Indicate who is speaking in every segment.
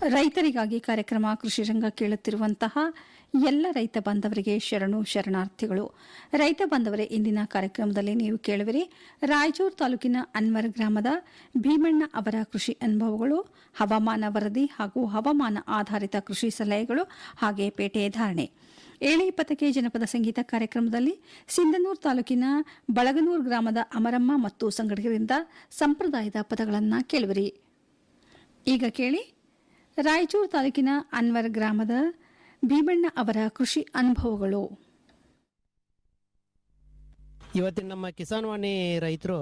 Speaker 1: ರೈತರಿಗಾಗಿ ಕಾರ್ಯಕ್ರಮ ಕೃಷಿ ರಂಗ ಕೇಳುತ್ತಿರುವಂತಹ ಎಲ್ಲ ರೈತ ಬಾಂಧವರಿಗೆ ಶರಣು ಶರಣಾರ್ಥಿಗಳು. ರೈತ ಬಾಂಧವರೇ, ಇಂದಿನ ಕಾರ್ಯಕ್ರಮದಲ್ಲಿ ನೀವು ಕೇಳುವಿರಿ ರಾಯಚೂರು ತಾಲೂಕಿನ ಅನ್ವರ್ ಗ್ರಾಮದ ಭೀಮಣ್ಣ ಅವರ ಕೃಷಿ ಅನುಭವಗಳು, ಹವಾಮಾನ ವರದಿ ಹಾಗೂ ಹವಾಮಾನ ಆಧಾರಿತ ಕೃಷಿ ಸಲಹೆಗಳು ಹಾಗೆ ಪೇಟೆ ಧಾರಣೆ. ಏಳು ಇಪ್ಪತ್ತಕ್ಕೆ ಜನಪದ ಸಂಗೀತ ಕಾರ್ಯಕ್ರಮದಲ್ಲಿ ಸಿಂಧನೂರು ತಾಲೂಕಿನ ಬಳಗನೂರು ಗ್ರಾಮದ ಅಮರಮ್ಮ ಮತ್ತು ಸಂಘಟಕರಿಂದ ಸಂಪ್ರದಾಯದ ಪದಗಳನ್ನು ಕೇಳುವಿರಿ. ಈಗ ಕೇಳಿ ರಾಯಚೂರು ತಾಲೂಕಿನ ಅನ್ವರ್ ಗ್ರಾಮದ ಭೀಮಣ್ಣ ಅವರ ಕೃಷಿ ಅನುಭವಗಳು.
Speaker 2: ಇವತ್ತಿನ ನಮ್ಮ ಕಿಸಾನ್ ವಾಣಿ ರೈತರು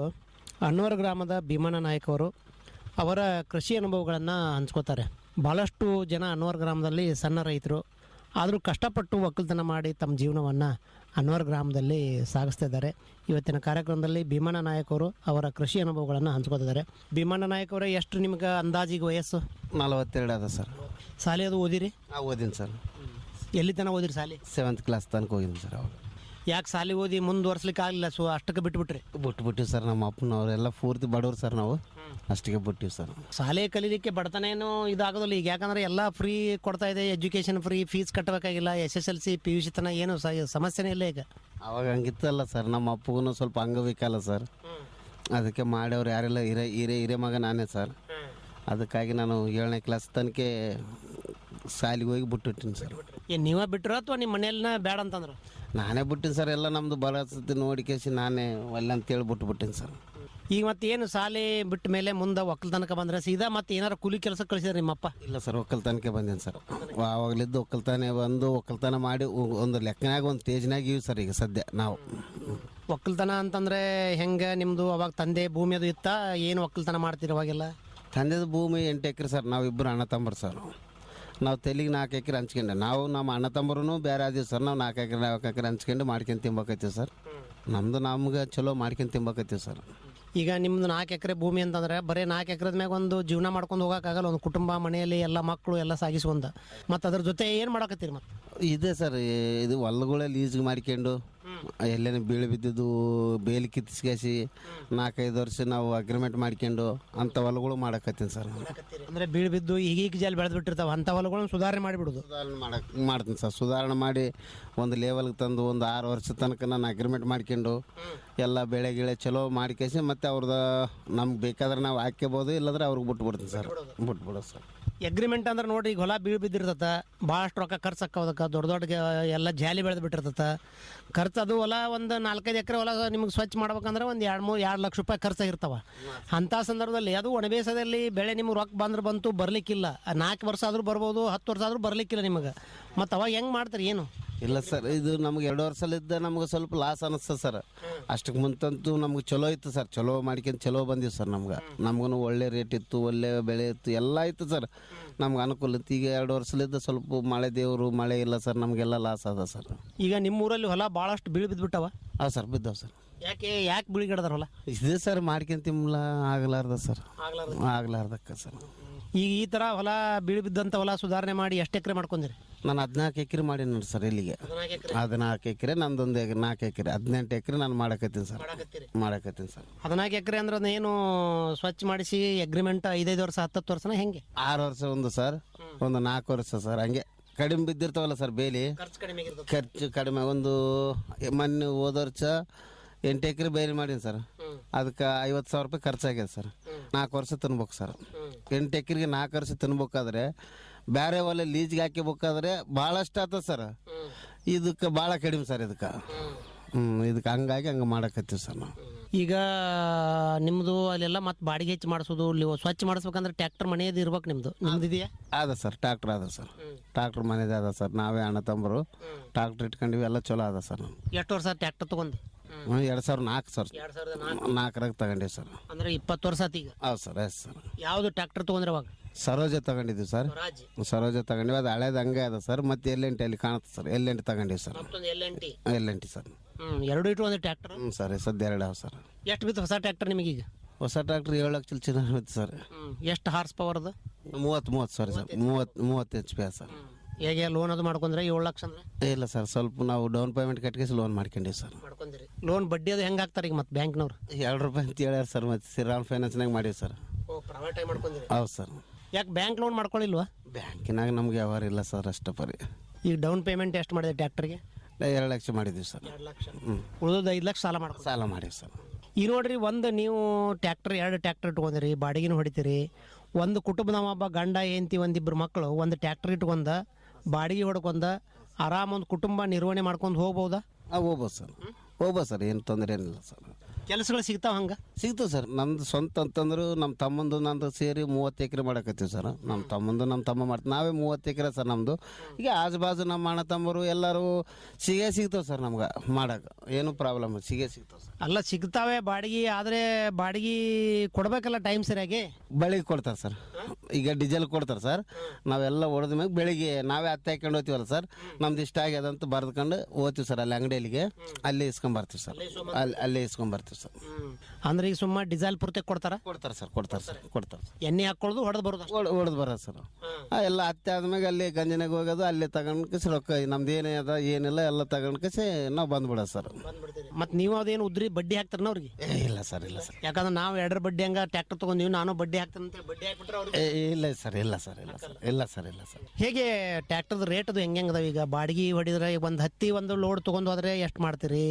Speaker 2: ಅನ್ವರ್ ಗ್ರಾಮದ ಭೀಮಣ್ಣ ನಾಯಕ್ ಅವರು ಅವರ ಕೃಷಿ ಅನುಭವಗಳನ್ನು ಹಂಚ್ಕೋತಾರೆ. ಭಾಳಷ್ಟು ಜನ ಅನ್ವರ್ ಗ್ರಾಮದಲ್ಲಿ ಸಣ್ಣ ರೈತರು, ಆದರೂ ಕಷ್ಟಪಟ್ಟು ಒಕ್ಕಲ್ತನ ಮಾಡಿ ತಮ್ಮ ಜೀವನವನ್ನು ಅನ್ವರ್ ಗ್ರಾಮದಲ್ಲಿ ಸಾಗಿಸ್ತಾ ಇದ್ದಾರೆ. ಇವತ್ತಿನ ಕಾರ್ಯಕ್ರಮದಲ್ಲಿ ಭೀಮಣ್ಣ ನಾಯಕ್ ಅವರು ಅವರ ಕೃಷಿ ಅನುಭವಗಳನ್ನು ಹಂಚ್ಕೋತಿದ್ದಾರೆ. ಭೀಮಣ್ಣ ನಾಯಕ್ ಅವರೇ ಎಷ್ಟು ನಿಮ್ಗೆ ಅಂದಾಜಿಗೆ ವಯಸ್ಸು?
Speaker 3: ನಲವತ್ತೆರಡು ಅದ ಸರ್.
Speaker 2: ಶಾಲೆ ಅದು ಓದಿರಿ?
Speaker 3: ನಾವು ಓದಿನಿ ಸರ್.
Speaker 2: ಎಲ್ಲಿ ತನಕ ಓದಿರಿ ಶಾಲೆ
Speaker 3: ಸೆವೆಂತ್ ಕ್ಲಾಸ್ ತನಕ ಹೋಗಿದ್ದೀನಿ ಸರ್ ಅವಾಗ
Speaker 2: ಯಾಕೆ ಸಾಲಿ ಓದಿ ಮುಂದುವರ್ಸ್ಲಿಕ್ಕೆ ಆಗಲಿಲ್ಲ ಸೊ ಅಷ್ಟಕ್ಕೆ ಬಿಟ್ಬಿಟ್ರಿ.
Speaker 3: ಬಿಟ್ಟು ಬಿಟ್ಟಿವಿ ಸರ್ ನಮ್ಮ ಅಪ್ಪನವರೆಲ್ಲ ಪೂರ್ತಿ ಬಡವ್ರು ಸರ್ ನಾವು. ಅಷ್ಟಕ್ಕೆ ಬಿಟ್ಟಿವಿ ಸರ್
Speaker 2: ಶಾಲೆ ಕಲೀಲಿಕ್ಕೆ ಬಡತನ ಏನು ಇದಾಗೋದಿಲ್ಲ. ಈಗ ಯಾಕಂದ್ರೆ ಎಲ್ಲ ಫ್ರೀ ಕೊಡ್ತಾ ಇದೆ education free fees ಕಟ್ಟಬೇಕಾಗಿಲ್ಲ S S L C P U C ತನ ಏನು ಸ- ಸಮಸ್ಯೆನೇ ಇಲ್ಲ ಈಗ.
Speaker 3: ಅವಾಗ ಹಂಗಿತ್ತಲ್ಲ ಸರ್ ನಮ್ಮ ಅಪ್ಪಗೂ ಸ್ವಲ್ಪ ಅಂಗವಿಕಲ ಸರ್. ಅದಕ್ಕೆ ಮಾಡ್ಯವ್ರು ಯಾರೆಲ್ಲ ಹಿರೇ ಹಿರೇ ಹಿರೇ ಮಗ ನಾನೇ ಸರ್. ಅದಕ್ಕಾಗಿ ನಾನು ಏಳನೇ ಕ್ಲಾಸ್ ತನಕ ಶಾಲೆಗೆ ಹೋಗಿ ಬಿಟ್ಟು ಸರ್.
Speaker 2: ಏನು ನೀವೇ ಬಿಟ್ಟರು ಅಥವಾ ನಿಮ್ಮ ಮನೆಯಲ್ಲಿನ ಬೇಡ ಅಂತಂದ್ರು?
Speaker 3: ನಾನೇ ಬಿಟ್ಟಿನಿ ಸರ್ ಎಲ್ಲ ನಮ್ಮದು ಬರಸತಿ ನೋಡಿ ಕೇಸಿ ನಾನೇ ಒಲ್ಲೆ ಅಂತೇಳಿ ಬಿಟ್ಬಿಟ್ಟಿನಿ ಸರ್.
Speaker 2: ಈಗ ಮತ್ತೆ ಏನು ಶಾಲೆ ಬಿಟ್ಟ ಮೇಲೆ ಮುಂದೆ ಒಕ್ಕಲ್ತನಕ ಬಂದ್ರೆ ಸೀದಾ ಮತ್ತೆ ಏನಾರ ಕೂಲಿ ಕೆಲಸ ಕಳಿಸಿದ್ರೆ ನಿಮ್ಮಪ್ಪ?
Speaker 3: ಇಲ್ಲ ಸರ್ ಒಕ್ಕಲ್ತನಕ್ಕೆ ಬಂದೇನು ಸರ್. ಆವಾಗಲಿದ್ದು ಒಕ್ಕಲ್ತನ ಬಂದು ಒಕ್ಕಲ್ತನ ಮಾಡಿ ಒಂದು ಲೆಕ್ಕನಾಗ ಒಂದು ಸ್ಟೇಜ್ನಾಗ ಇವು ಸರ್ ಈಗ ಸದ್ಯ ನಾವು.
Speaker 2: ಒಕ್ಕಲ್ತನ ಅಂತಂದ್ರೆ ಹೆಂಗೆ ನಿಮ್ಮದು ಅವಾಗ ತಂದೆ ಭೂಮಿ ಅದು ಇತ್ತ? ಏನು ಒಕ್ಕಲ್ತನ ಮಾಡ್ತೀರಿ ಅವಾಗೆಲ್ಲ?
Speaker 3: ತಂದೆದು ಭೂಮಿ ಎಂಟು ಎಕರೆ ಸರ್ ನಾವಿಬ್ಬರು ಅಣ್ಣ ತಮ್ಮರು ಸರ್. ನಾವು ತೆಲಿಗೆ ನಾಲ್ಕು ಎಕರೆ ಹಂಚ್ಕೊಂಡೆ. ನಾವು ನಮ್ಮ ಅಣ್ಣ ತಮ್ಮರೂ ಬೇರೆ ಆದೀವಿ ಸರ್ ನಾವು ನಾಲ್ಕು ಎಕರೆ ನಾಲ್ಕು ಎಕರೆ ಹಂಚ್ಕೊಂಡು ಮಾಡ್ಕೊಂಡು ತಿಂಬಕತ್ತೀವಿ ಸರ್. ನಮ್ಮದು ನಮ್ಗೆ ಚಲೋ ಮಾಡ್ಕೊಂಡು ತಿಂಬಕತ್ತೀವಿ ಸರ್.
Speaker 2: ಈಗ ನಿಮ್ದು ನಾಲ್ಕು ಎಕರೆ ಭೂಮಿ ಅಂತಂದ್ರೆ ಬರೀ ನಾಲ್ಕು ಎಕರೆದ ಮ್ಯಾಗ ಒಂದು ಜೀವನ ಮಾಡ್ಕೊಂಡು ಹೋಗೋಕ್ಕಾಗಲ್ಲ ಒಂದು ಕುಟುಂಬ ಮನೆಯಲ್ಲಿ ಎಲ್ಲ ಮಕ್ಕಳು ಎಲ್ಲ ಸಾಗಿಸ್ಕೊಂಡು. ಮತ್ತು ಅದ್ರ ಜೊತೆ ಏನು ಮಾಡಕತ್ತೀರಿ ಮತ್ತೆ?
Speaker 3: ಇದೆ ಸರ್ ಇದು ಹೊಲಗಳೇ ಲೀಸ್ಗೆ ಮಾಡ್ಕೊಂಡು ಎಲ್ಲೇನು ಬೀಳು ಬಿದ್ದಿದ್ದು ಬೇಲಿ ಕಿತ್ತಿಸ್ಕೇಸಿ ನಾಲ್ಕೈದು ವರ್ಷ ನಾವು ಅಗ್ರಿಮೆಂಟ್ ಮಾಡ್ಕೊಂಡು ಅಂಥ ಹೊಲಗಳು ಮಾಡಕತ್ತೀನಿ ಸರ್ ನಾನು.
Speaker 2: ಅಂದ್ರೆ ಬೀಳ್ ಬಿದ್ದು ಈಗೀಗ ಜಲ್ ಬೆಳೆದು ಬಿಟ್ಟಿರ್ತಾವ ಅಂತ ಹೊಲಗಳನ್ನ ಸುಧಾರಣೆ ಮಾಡಿಬಿಡುದು.
Speaker 3: ಸುಧಾರಣೆ ಮಾಡಕ್ ಮಾಡ್ತೀನಿ ಸರ್. ಸುಧಾರಣೆ ಮಾಡಿ ಒಂದು ಲೆವೆಲ್ಗೆ ತಂದು ಒಂದು ಆರು ವರ್ಷ ತನಕ ನಾನು ಅಗ್ರಿಮೆಂಟ್ ಮಾಡ್ಕೊಂಡು ಎಲ್ಲ ಬೆಳೆ ಗಿಳೆ ಚಲೋ ಮಾಡ್ಕೇಸಿ ಮತ್ತೆ ಅವ್ರದ್ದು ನಮ್ಗೆ ಬೇಕಾದ್ರೆ ನಾವು ಹಾಕ್ಕೋಬೋದು ಇಲ್ಲಾಂದ್ರೆ ಅವ್ರಿಗೆ ಬಿಟ್ಬಿಡ್ತೀನಿ ಸರ್. ಬಿಟ್ಬಿಡೋದು ಸರ್.
Speaker 2: ಅಗ್ರಿಮೆಂಟ್ ಅಂದ್ರೆ ನೋಡ್ರಿ, ಈಗ ಹೊಲ ಬೀಳು ಬಿದ್ದಿರ್ತದ ಭಾಳಷ್ಟು ರೊಕ್ಕ ಖರ್ಚು ಹಾಕೋದಕ್ಕೆ ದೊಡ್ಡ ದೊಡ್ಡ ಎಲ್ಲ ಜಾಲಿ ಬೆಳೆದು ಬಿಟ್ಟಿರ್ತತ ಖರ್ಚು ಅದು ಹೊಲ ಒಂದು ನಾಲ್ಕೈದು ಎಕರೆ ಹೊಲ ನಿಮ್ಗೆ ಸ್ವಚ್ಛ ಮಾಡ್ಬೇಕಂದ್ರೆ ಒಂದು ಎರಡು ಮೂರು ಎರಡು ಲಕ್ಷ ರೂಪಾಯಿ ಖರ್ಚಾಗಿರ್ತಾವ ಅಂಥ ಸಂದರ್ಭದಲ್ಲಿ ಅದು ಒಣಬೇಸದಲ್ಲಿ ಬೆಳೆ ನಿಮ್ಗೆ ರೊಕ್ಕ ಬಂದ್ರೆ ಬಂತು ಬರಲಿಕ್ಕಿಲ್ಲ. ನಾಲ್ಕು ವರ್ಷ ಆದರೂ ಬರ್ಬೋದು, ಹತ್ತು ವರ್ಷ ಆದರೂ ಬರಲಿಕ್ಕಿಲ್ಲ ನಿಮಗೆ. ಮತ್ತು ಅವಾಗ ಹೆಂಗೆ ಮಾಡ್ತೀರಿ ಏನು?
Speaker 3: ಇಲ್ಲ ಸರ್ ಇದು ನಮ್ಗೆ ಎರಡು ವರ್ಷಲಿದ್ದ ನಮ್ಗೆ ಸ್ವಲ್ಪ ಲಾಸ್ ಅನಿಸ್ತದೆ ಸರ್. ಅಷ್ಟಕ್ಕೆ ಮುಂತಂತೂ ನಮ್ಗೆ ಚಲೋ ಇತ್ತು ಸರ್ ಚಲೋ ಮಾಡ್ಕೊಂಡು ಚಲೋ ಬಂದಿವಿ ಸರ್ ನಮ್ಗೆ. ನಮ್ಗೂ ಒಳ್ಳೆ ರೇಟ್ ಇತ್ತು ಒಳ್ಳೆ ಬೆಳೆ ಇತ್ತು ಎಲ್ಲ ಇತ್ತು ಸರ್. ನಮ್ಗೆ ಅನುಕೂಲ ಇತ್ತು. ಈಗ ಎರಡು ವರ್ಷಲಿದ್ದ ಸ್ವಲ್ಪ ಮಳೆ ದೇವರು ಮಳೆ ಇಲ್ಲ ಸರ್ ನಮಗೆಲ್ಲ ಲಾಸ್ ಅದ ಸರ್.
Speaker 2: ಈಗ ನಿಮ್ಮ ಊರಲ್ಲಿ ಹೊಲ ಭಾಳಷ್ಟು ಬೀಳು ಬಿದ್ದುಬಿಟ್ಟವ
Speaker 3: ಹಾಂ ಸರ್ ಬಿದ್ದಾವೆ ಸರ್.
Speaker 2: ಯಾಕೆ ಯಾಕೆ ಬಿಳಿ ಹೊಲ?
Speaker 3: ಇದೇ ಸರ್ ಮಾಡ್ಕೊಂಡ್ ತಿಮ್ಮಲ ಆಗಲಾರ್ದ ಸರ್. ಆಗ್ಲಾರ್ದಕ್ಕ ಸರ್.
Speaker 2: ಈಗ ಈ ಥರ ಹೊಲ ಬೀಳು ಬಿದ್ದಂಥ ಹೊಲ ಸುಧಾರಣೆ ಮಾಡಿ ಎಷ್ಟು ಎಕರೆ ಮಾಡ್ಕೊಂದಿರಿ?
Speaker 3: ನಾನು ಹದಿನಾಲ್ಕು ಎಕರೆ ಮಾಡೀನಿ ನೋಡಿ ಸರ್ ಇಲ್ಲಿಗೆ ಹದಿನಾಲ್ಕು ಎಕರೆ? ನಂದೊಂದು ನಾಲ್ಕು ಎಕರೆ ಹದಿನೆಂಟು ಎಕರೆ ನಾನು ಮಾಡಕತ್ತೀನಿ ಸರ್. ಮಾಡಕತ್ತೀನಿ ಸರ್.
Speaker 2: ಹದಿನಾಲ್ಕು ಎಕರೆ ಅಂದ್ರೆ ಏನು ಸ್ವಚ್ಛ ಮಾಡಿಸಿ ಅಗ್ರಿಮೆಂಟ್ ಐದೈದು ವರ್ಷ ಹತ್ತತ್ತು ವರ್ಷನ ಹೆಂಗೆ?
Speaker 3: ಆರು ವರ್ಷ ಒಂದು ಸರ್ ಒಂದು ನಾಲ್ಕು ವರ್ಷ ಸರ್. ಹಂಗೆ ಕಡಿಮೆ ಬಿದ್ದಿರ್ತಾವಲ್ಲ ಸರ್ ಬೇಲಿ.
Speaker 2: ಖರ್ಚು ಕಡಿಮೆ
Speaker 3: ಖರ್ಚು ಕಡಿಮೆ ಒಂದು ಮೊನ್ನೆ ಹೋದ ವರ್ಷ ಎಂಟು ಎಕರೆ ಬೇಲಿ ಮಾಡೀನಿ ಸರ್. ಅದಕ್ಕೆ ಐವತ್ತು ಸಾವಿರ ರೂಪಾಯಿ ಖರ್ಚಾಗ್ಯದ ಸರ್. ನಾಲ್ಕು ವರ್ಷ ತಿನ್ಬೇಕು ಸರ್. ಎಂಟು ಎಕರೆಗೆ ನಾಲ್ಕು ವರ್ಷ ತಿನ್ಬೇಕಾದ್ರೆ ಬೇರೆ ಹೊಲ ಲೀಜ್ಗೆ ಹಾಕಿಬೇಕಾದ್ರೆ ಭಾಳಷ್ಟು ಆತ ಸರ್. ಇದಕ್ಕೆ ಭಾಳ ಕಡಿಮೆ ಸರ್ ಇದಕ್ಕೆ. ಹ್ಞೂ ಇದಕ್ಕೆ ಹಂಗಾಗಿ ಹಂಗೆ ಮಾಡಕತ್ತೀವಿ ಸರ್ ನಾವು.
Speaker 2: ಈಗ ನಿಮ್ಮದು ಅಲ್ಲೆಲ್ಲ ಮತ್ತೆ ಬಾಡಿಗೆ ಹೆಚ್ಚು ಮಾಡಿಸೋದು ನೀವು ಸ್ವಚ್ಛ ಮಾಡಿಸ್ಬೇಕಂದ್ರೆ ಟ್ರಾಕ್ಟರ್ ಮನೆಯದು ಇರ್ಬೇಕು ನಿಮ್ಮದು ನಿಮ್ದು. ಇದೆಯಾ
Speaker 3: ಅದ ಸರ್ ಟ್ರಾಕ್ಟರ್ ಅದ ಸರ್. ಟ್ರಾಕ್ಟರ್ ಮನೆದೇ ಅದ ಸರ್. ನಾವೇ ಅಣ್ಣ ತಂಬರು ಟ್ರಾಕ್ಟರ್ ಇಟ್ಕೊಂಡಿವಿ ಎಲ್ಲ ಚಲೋ ಅದ ಸರ್
Speaker 2: ಎಷ್ಟು ವರ್ಷ ಟ್ರಾಕ್ಟರ್ ತೊಗೊಂಡು?
Speaker 3: ಹ್ಞೂ ಎರಡು ಸಾವಿರ ನಾಲ್ಕು ಸರ್.
Speaker 2: ಎರಡು ಸಾವಿರದ
Speaker 3: ನಾಲ್ಕರಾಗ ತಗೊಂಡಿವಿ ಸರ್.
Speaker 2: ಅಂದ್ರೆ ಇಪ್ಪತ್ತು ವರ್ಷ ಆತು ಈಗ?
Speaker 3: ಹೌದು ಸರ್ ಎಸ್ ಸರ್.
Speaker 2: ಯಾವುದು ಟ್ರ್ಯಾಕ್ಟರ್ ತೊಗೊಂಡ್ರೆ ಅವಾಗ?
Speaker 3: ಸರೋಜ ತಗೊಂಡಿದ್ದೀವಿ ಸರ್.
Speaker 2: ರಾಜ್
Speaker 3: ಸರೋಜ ತಗೊಂಡಿವಿ ಅದು ಹಳೇದು ಹಂಗೆ ಅದ ಸರ್. ಮತ್ತೆ ಎಲ್ಲೆಂಟಿ ಅಲ್ಲಿ ಕಾಣುತ್ತೆ ಸರ್. ಎಲ್ಲೆಂಟಿ ತಗೊಂಡಿವಿ ಸರ್.
Speaker 2: ಮತ್ತೊಂದು ಎಲ್
Speaker 3: ಎಂಟಿ. ಸರ್.
Speaker 2: ಎರಡು ಇಟ್ಟು ಒಂದು ಟ್ರ್ಯಾಕ್ಟರ್?
Speaker 3: ಹ್ಞೂ ಸರ್ ಸದ್ಯ ಎರಡು ಅವ ಸರ್.
Speaker 2: ಎಷ್ಟು ಬಿತ್ತು ಹೊಸ ಟ್ರ್ಯಾಕ್ಟರ್ ಈಗ?
Speaker 3: ಹೊಸ ಟ್ರಾಕ್ಟರ್ ಏಳು ಲಕ್ಷ ಚಿಲ್ಲರೆ ಹೋಯ್ತು ಸರ್.
Speaker 2: ಎಷ್ಟು ಹಾರ್ಸ್ ಪವರ್ದು
Speaker 3: ಮೂವತ್ತು ಮೂವತ್ತು ಸರ್ ಸರ್. ಮೂವತ್ತು ಮೂವತ್ತು ಎಚ್ ಪಿ ಸರ್.
Speaker 2: ಹೇಗೆ ಲೋನ್ ಅದು ಮಾಡ್ಕೊಂಡ್ರೆ ಏಳು ಲಕ್ಷ ಅಂದ್ರೆ?
Speaker 3: ಇಲ್ಲ ಸರ್ ಸ್ವಲ್ಪ ನಾವು ಡೌನ್ ಪೇಮೆಂಟ್ ಕಟ್ಕೇಸಿ ಲೋನ್ ಮಾಡ್ಕೊಂಡಿವಿ ಸರ್.
Speaker 2: ಮಾಡ್ಕೊಂದಿರಿ ಲೋನ್ ಬಡ್ಡಿ ಅದು ಹೆಂಗೆ ಹಾಕ್ತಾರೆ ಈಗ ಮತ್ತೆ ಬ್ಯಾಂಕ್ನವ್ರು?
Speaker 3: ಎರಡು ರೂಪಾಯಿ ಅಂತ ಹೇಳ್ಯಾರ ಸರ್ ಮತ್ತೆ ಶ್ರೀರಾಮ್ ಫೈನಾನ್ಸ್ನಾಗ ಮಾಡೀವಿ ಸರ್.
Speaker 2: ಓ ಪ್ರೈವೇಟ್ ಆಗಿ ಮಾಡ್ಕೊಂದಿರಿ
Speaker 3: ಹೌದು ಸರ್.
Speaker 2: ಯಾಕೆ ಬ್ಯಾಂಕ್ ಲೋನ್ ಮಾಡ್ಕೊಳ್ಳಿಲ್ವಾ
Speaker 3: ಬ್ಯಾಂಕಿನಾಗ ನಮ್ಗೆ ವ್ಯವಹಾರ ಇಲ್ಲ ಸರ್ ಅಷ್ಟೇ ಪರಿ.
Speaker 2: ಈಗ ಡೌನ್ ಪೇಮೆಂಟ್ ಎಷ್ಟು ಮಾಡಿದೆ ಟ್ಯಾಕ್ಟರ್ಗೆ
Speaker 3: ಎರಡು ಲಕ್ಷ ಮಾಡಿದ್ದೀವಿ ಸರ್.
Speaker 2: ಎರಡು ಲಕ್ಷ.
Speaker 3: ಹ್ಞೂ
Speaker 2: ಉಳಿದೋದು ಐದು ಲಕ್ಷ ಸಾಲ ಮಾಡ್ಕೊ
Speaker 3: ಸಾಲ ಮಾಡಿ ಸರ್.
Speaker 2: ಈ ನೋಡ್ರಿ ಒಂದು ನೀವು ಟ್ಯಾಕ್ಟರ್ ಎರಡು ಟ್ಯಾಕ್ಟರ್ ಇಟ್ಕೊಂಡಿರಿ ಬಾಡಿಗೆನೂ ಹೊಡಿತೀರಿ. ಒಂದು ಕುಟುಂಬದ ಒಬ್ಬ ಗಂಡ ಹೆಂಡತಿ ಒಂದಿಬ್ಬರು ಮಕ್ಕಳು ಒಂದು ಟ್ಯಾಕ್ಟರ್ ಇಟ್ಕೊಂಡ ಬಾಡಿಗೆ ಹೊಡ್ಕೊಂಡ ಆರಾಮ ಒಂದು ಕುಟುಂಬ ನಿರ್ವಹಣೆ ಮಾಡ್ಕೊಂಡು ಹೋಗ್ಬೋದಾ?
Speaker 3: ಹಾಂ ಹೋಗ್ಬೋದು ಸರ್. ಹೋಗ್ಬೋದು ಸರ್ ಏನು ತೊಂದರೆ ಏನಿಲ್ಲ ಸರ್.
Speaker 2: ಕೆಲಸಗಳು ಸಿಗ್ತಾವ ಹಂಗ?
Speaker 3: ಸಿಗ್ತದೆ ಸರ್. ನಮ್ದು ಸ್ವಂತ ಅಂತಂದ್ರು ನಮ್ಮ ತಮ್ಮಂದು ನಂದು ಸೇರಿ ಮೂವತ್ತು ಎಕರೆ ಮಾಡಕತ್ತೀವಿ ಸರ್. ನಮ್ಮ ತಮ್ಮಂದು ನಮ್ಮ ತಮ್ಮ ಮಾಡ್ತೀವಿ ನಾವೇ ಮೂವತ್ತು ಎಕರೆ ಸರ್ ನಮ್ಮದು ಈಗ ಆಜು ಬಾಜು ನಮ್ಮ ಅಣ್ಣ ತಮ್ಮರು ಎಲ್ಲರೂ ಸಿಗೇ ಸಿಗ್ತಾವೆ ಸರ್ ನಮ್ಗೆ ಮಾಡಕ್ಕೆ ಏನು ಪ್ರಾಬ್ಲಮ್ ಸಿಗೇ ಸಿಗ್ತಾವೆ ಸರ್.
Speaker 2: ಅಲ್ಲ ಸಿಗ್ತಾವೆ ಬಾಡಿಗೆ ಆದರೆ ಬಾಡಿಗೆ ಕೊಡಬೇಕಲ್ಲ ಟೈಮ್ ಸರಿಯಾಗಿ?
Speaker 3: ಬೆಳಿಗ್ಗೆ ಕೊಡ್ತಾರೆ ಸರ್. ಈಗ ಡೀಸೆಲ್ ಕೊಡ್ತಾರೆ ಸರ್. ನಾವೆಲ್ಲ ಹೊಡೆದ ಮ್ಯಾಗ ಬೆಳಿಗ್ಗೆ ನಾವೇ ಹತ್ತೆ ಹಾಕೊಂಡು ಹೋಗ್ತೀವಲ್ಲ ಸರ್. ನಮ್ದು ಇಷ್ಟ ಆಗ್ಯದ ಅಂತ ಬರ್ದ್ಕೊಂಡು ಹೋಗ್ತೀವಿ ಸರ್ ಅಲ್ಲಿ ಅಂಗಡಿಯಲ್ಲಿಗೆ. ಅಲ್ಲಿ ಇಸ್ಕೊಂಬರ್ತೀವಿ ಸರ್. ಅಲ್ಲಿ ಅಲ್ಲೇ ಇಸ್ಕೊಂಬರ್ತೀವಿ ಸರ್.
Speaker 2: ಅಂದ್ರೆ ಈಗ ಸುಮ್ಮ ಡೀಸೆಲ್ ಪೂರ್ತಿ ಕೊಡ್ತಾರ?
Speaker 3: ಕೊಡ್ತಾರೆ ಸರ್ ಕೊಡ್ತಾರೆ ಸರ್ ಕೊಡ್ತಾರೆ
Speaker 2: ಎಣ್ಣೆ ಹಾಕೊಳ್ಳೋದು ಹೊಡೆದು ಬರೋದು.
Speaker 3: ಹೊಡೆದು ಬರೋದು ಸರ್. ಎಲ್ಲ ಹತ್ತೆ ಆದ್ಮ್ಯಾಗ ಅಲ್ಲಿ ಗಂಜನಾಗ ಹೋಗೋದು ಅಲ್ಲಿ ತಗೊಂಡ್ ಕಸಿ ರೊಕ್ಕ ನಮ್ದು ಏನೇ ಅದ ಏನಿಲ್ಲ ಎಲ್ಲ ತಗೊಂಡ್ ಕಸಿ ನಾವು ಬಂದ್ಬಿಡೋದು ಸರ್.
Speaker 2: ಮತ್ತೆ ನೀವು ಅದೇನು ಉದ್ರಿ ಬಡ್ಡಿ ಹಾಕ್ತಾರನ ಅವ್ರಿಗೆ?
Speaker 3: ಏ, ಇಲ್ಲ ಸರ್ ಇಲ್ಲ ಸರ್.
Speaker 2: ಯಾಕಂದ್ರೆ ನಾವು ಎರಡರ ಬಡ್ಡಿ ಹಂಗ ಟ್ಯಾಕ್ಟರ್ ತಗೊಂಡಿವಿ ನಾನು ಬಡ್ಡಿ ಹಾಕ್ತೇನೆ ಅಂತ ಬಡ್ಡಿ ಹಾಕ್ಬಿಟ್ರೆ ಅವ್ರಿಗೆ
Speaker 3: ಏ, ಇಲ್ಲ ಸರ್ ಇಲ್ಲ ಸರ್ ಇಲ್ಲ ಸರ್ ಇಲ್ಲ ಸರ್ ಇಲ್ಲ ಸರ್.
Speaker 2: ಹೇಗೆ ಟ್ಯಾಕ್ಟರ್ದ ರೇಟ್ ಅದು ಹೆಂಗೆ ಅದಾವ ಈಗ? ಬಾಡಿಗೆ ಹೊಡಿದ್ರೆ ಒಂದು ಹತ್ತಿ ಒಂದು ಲೋಡ್ ತೊಗೊಂಡು ಹೋದ್ರೆ ಎಷ್ಟು ಮಾಡ್ತೀರಿ?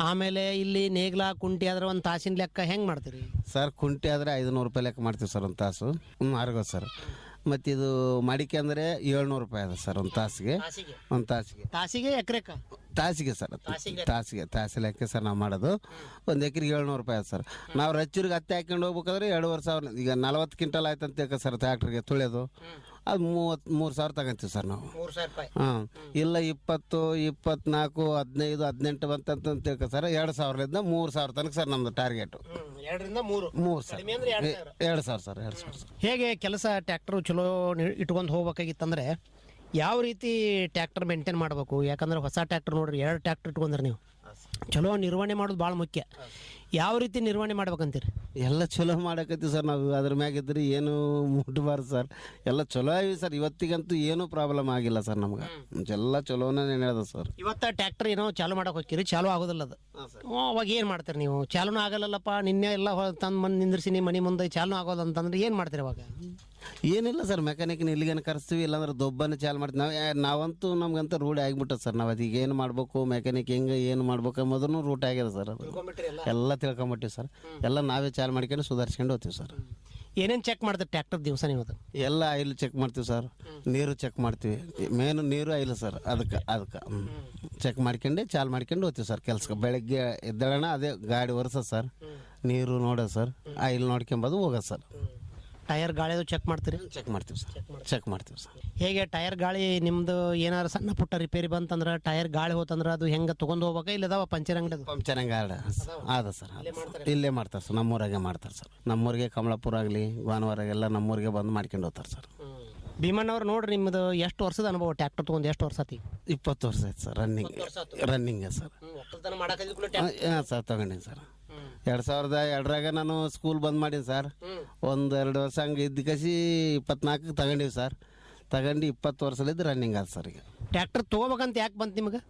Speaker 2: ಆಮೇಲೆ ಇಲ್ಲಿ ನೇಗ್ಲ ಕುಂಟಿ ಆದ್ರೆ ಒಂದು ತಾಸಿನ ಲೆಕ್ಕ ಹೆಂಗೆ ಮಾಡ್ತೀರಿ?
Speaker 3: ಸರ್ ಕುಂಟಿ ಆದರೆ ಐದುನೂರು ರೂಪಾಯಿ ಲೆಕ್ಕ ಮಾಡ್ತೀವಿ ಸರ್ ಒಂದು ತಾಸು. ಹ್ಞೂ ಸರ್. ಮತ್ತು ಇದು ಮಡಿಕೆ ಅಂದರೆ ಏಳ್ನೂರು ರೂಪಾಯಿ ಅದ ಸರ್ ಒಂದು ತಾಸಿಗೆ.
Speaker 2: ತಾಸಿಗೆ.
Speaker 3: ಒಂದು ತಾಸಿಗೆ.
Speaker 2: ತಾಸಿಗೆ ಎಕರೆಕ?
Speaker 3: ತಾಸಿಗೆ ಸರ್
Speaker 2: ತಾಸಿಗೆ.
Speaker 3: ತಾಸಿಗೆ ತಾಸಿ ಲೆಕ್ಕ ಸರ್ ನಾವು ಮಾಡೋದು. ಒಂದು ಎಕರೆಗೆ ಏಳ್ನೂರು ರೂಪಾಯಿ ಅದ ಸರ್. ನಾವು ರಚ್ಚೂರಿಗೆ ಹತ್ತೆ ಹಾಕೊಂಡು ಹೋಗ್ಬೇಕಾದ್ರೆ ಎರಡುವರೆ ಸಾವಿರ. ಈಗ ನಲ್ವತ್ತು ಕ್ವಿಂಟಲ್ ಆಯ್ತು ಅಂತ ತಿಳ್ಕೊ ಸರ್ ಟ್ಯಾಕ್ಟ್ರಿಗೆ ತುಳಿಯೋದು. ಅದು ಮೂವತ್ತು ಮೂರು ಸಾವಿರ ತಗೊಂತೀವಿ ಸರ್ ನಾವು.
Speaker 2: ಮೂರು ಸಾವಿರ ರೂಪಾಯಿ.
Speaker 3: ಹಾಂ. ಇಲ್ಲ ಇಪ್ಪತ್ತು ಇಪ್ಪತ್ನಾಲ್ಕು ಹದಿನೈದು ಹದಿನೆಂಟು ಬಂತಂತ ತಿಳ್ಕೊ ಸರ್ ಎರಡು ಸಾವಿರದಿಂದ ಮೂರು ಸಾವಿರ ತನಕ ಸರ್ ನಮ್ದು ಟಾರ್ಗೆಟು.
Speaker 2: ಎರಡರಿಂದ ಮೂರು.
Speaker 3: ಮೂರು ಸರ್
Speaker 2: ಕಡಿಮೆ ಅಂದ್ರೆ ಎರಡು ಸಾವಿರ.
Speaker 3: ಎರಡು ಸಾವಿರ ಸರ್ ಎರಡು ಸಾವಿರ ಸರ್.
Speaker 2: ಹೇಗೆ ಕೆಲಸ ಟ್ಯಾಕ್ಟರ್ ಚಲೋ ನಿ- ಇಟ್ಕೊಂಡು ಹೋಗ್ಬೇಕಾಗಿತ್ತಂದ್ರೆ ಯಾವ ರೀತಿ ಟ್ಯಾಕ್ಟರ್ ಮೇಂಟೈನ್ ಮಾಡಬೇಕು? ಯಾಕಂದ್ರೆ ಹೊಸ ಟ್ಯಾಕ್ಟರ್ ನೋಡ್ರಿ ಎರಡು ಟ್ಯಾಕ್ಟರ್ ಇಟ್ಕೊಂಡ್ರಿ ನೀವು. ಚಲೋ ನಿರ್ವಹಣೆ ಮಾಡೋದು ಭಾಳ ಮುಖ್ಯ. ಯಾವ ರೀತಿ ನಿರ್ವಹಣೆ ಮಾಡ್ಬೇಕಂತೀರಿ?
Speaker 3: ಎಲ್ಲ ಚಲೋ ಮಾಡಕತ್ತಿ ಸರ್ ನಾವು. ಅದ್ರ ಮ್ಯಾಗಿದ್ರಿ ಏನು ಮುಟ್ಬಾರ್ದು ಸರ್. ಎಲ್ಲ ಚಲೋ ಆಗಿ ಸರ್. ಇವತ್ತಿಗಂತೂ ಏನೂ ಪ್ರಾಬ್ಲಮ್ ಆಗಿಲ್ಲ ಸರ್ ನಮ್ಗೆ. ಎಲ್ಲ ಚಲೋನೇ ನೆನೆಯದ ಸರ್.
Speaker 2: ಇವತ್ತ ಟ್ಯಾಕ್ಟರ್ ಏನೋ ಚಾಲು ಮಾಡಕ್ ಹೋಗ್ತೀರಿ ಚಾಲು ಆಗೋದಿಲ್ಲ ಅದು. ಹ್ಞೂ, ಅವಾಗ ಏನು ಮಾಡ್ತೀರಿ ನೀವು? ಚಾಲೂ ಆಗಲ್ಲಲ್ಲಪ್ಪ. ನಿನ್ನೆ ಎಲ್ಲ ತಂದು ಬಂದು ನಿಂದ್ರಿಸಿ ನಿಮ್ಮ ಮನೆ ಮುಂದೆ ಚಾಲು ಆಗೋದು ಅಂತಂದ್ರೆ ಏನು ಮಾಡ್ತೀರಿ ಅವಾಗ?
Speaker 3: ಏನಿಲ್ಲ ಸರ್ ಮೆಕ್ಯಾನಿಕ್ನ ಇಲ್ಲಿಗೇನು ಕರೆಸ್ತೀವಿ ಇಲ್ಲಾಂದ್ರೆ ದೊಬ್ಬನ ಚಾಲು ಮಾಡ್ತೀವಿ. ನಾವು ನಾವಂತೂ ನಮ್ಗಂತ ರೂಢಿ ಆಗಿಬಿಟ್ಟದ ಸರ್. ನಾವು ಅದೀಗ ಏನು ಮಾಡ್ಬೇಕು ಮೆಕ್ಯಾನಿಕ್ ಹೆಂಗೆ ಏನು ಮಾಡ್ಬೇಕು ಅನ್ನೋದನ್ನು ರೂಟ್ ಆಗ್ಯದ ಸರ್. ಅದು ಎಲ್ಲ? ತಿಳ್ಕೊಂಬಿಟ್ಟಿವಿ ಸರ್. ಎಲ್ಲ ನಾವೇ ಚಾಲು ಮಾಡ್ಕೊಂಡು ಸುಧಾರಿಸ್ಕೊಂಡು ಹೋಗ್ತೀವಿ ಸರ್.
Speaker 2: ಏನೇನು ಚೆಕ್ ಮಾಡ್ತೀರಿ? ಟ್ಯಾಕ್ಟರ್ ದಿವಸ ನೀವು ಅದು
Speaker 3: ಎಲ್ಲ ಆಯಿಲ್ ಚೆಕ್ ಮಾಡ್ತೀವಿ ಸರ್. ನೀರು ಚೆಕ್ ಮಾಡ್ತೀವಿ. ಮೇನ್ ನೀರು ಆಯಿಲ್ ಸರ್. ಅದಕ್ಕೆ ಅದಕ್ಕೆ. ಚೆಕ್ ಮಾಡ್ಕೊಂಡು ಚಾಲು ಮಾಡ್ಕೊಂಡು ಹೋಗ್ತೀವಿ ಸರ್ ಕೆಲ್ಸಕ್ಕೆ. ಬೆಳಗ್ಗೆ ಎದ್ದೇಳೋಣ ಅದೇ ಗಾಡಿ ಒರೆಸೋದು ಸರ್. ನೀರು ನೋಡೋದು ಸರ್. ಆಯಿಲ್ ನೋಡ್ಕೊಂಬೋದು ಹೋಗೋದು ಸರ್.
Speaker 2: ಟೈರ್ ಗಾಳಿದು ಚೆಕ್ ಮಾಡ್ತೀರಿ?
Speaker 3: ಚೆಕ್ ಮಾಡ್ತೀವಿ ಸರ್. ಚೆಕ್ ಮಾಡ್ತೀವಿ ಸರ್.
Speaker 2: ಹೇಗೆ ಟೈರ್ ಗಾಳಿ ನಿಮ್ದು ಏನಾರ ಸಣ್ಣ ಪುಟ್ಟ ರಿಪೇರಿ ಬಂತಂದ್ರೆ ಟೈರ್ ಗಾಳಿ ಹೋತಂದ್ರೆ ಅದು ಹೆಂಗೆ ತೊಗೊಂಡು ಹೋಗ್ಬೇಕಾ ಇಲ್ಲ ಅದಾವ ಪಂಚರ್ ಅಂಗಡಿ ಅದು
Speaker 3: ಪಂಚರ್ ಅಂಗಡಿ ಅದ ಸರ್ ಅದ ಸರ್. ಇಲ್ಲೇ ಮಾಡ್ತಾರೆ ಸರ್. ನಮ್ಮೂರಾಗೆ ಮಾಡ್ತಾರೆ ಸರ್. ನಮ್ಮೂರಿಗೆ ಕಮಲಾಪುರ ಆಗಲಿ ಭಾನುವಾರಾಗೆಲ್ಲ ನಮ್ಮೂರಿಗೆ ಬಂದು ಮಾಡ್ಕೊಂಡು ಹೋಗ್ತಾರೆ ಸರ್.
Speaker 2: ಭೀಮಣ್ಣವ್ರು ನೋಡ್ರಿ ನಿಮ್ಮದು ಎಷ್ಟು ವರ್ಷದ ಅನುಭವ? ಟ್ಯಾಕ್ಟರ್ ತೊಗೊಂಡು ಎಷ್ಟು ವರ್ಷ ಆತಿ?
Speaker 3: ಇಪ್ಪತ್ತು ವರ್ಷ ಆಯ್ತು ಸರ್ ರನ್ನಿಂಗ್ ರನ್ನಿಂಗ್ ಸರ್. ಹಾಂ ಸರ್ ತಗೊಂಡಿನಿ ಸರ್. ಎರಡು ಸಾವಿರದ ಎರಡರಾಗ ನಾನು ಸ್ಕೂಲ್ ಬಂದ್ ಮಾಡೀನಿ ಸರ್ ಒಂದು ಎರಡು ವರ್ಷ ಹಂಗೆ ಇದ್ದ ಕಸಿ ಇಪ್ಪತ್ನಾಲ್ಕಕ್ಕೆ ತಗೊಂಡೀವಿ ಸರ್ ತಗೊಂಡು ಇಪ್ಪತ್ತು ವರ್ಷಲಿದ್ದು ರನ್ನಿಂಗ್ ಆದ ಸರ್ ಈಗ.
Speaker 2: ಟ್ಯಾಕ್ಟರ್ ತೊಗೋಬೇಕಂತ ಯಾಕೆ ಬಂತು ನಿಮ್ಗೆ?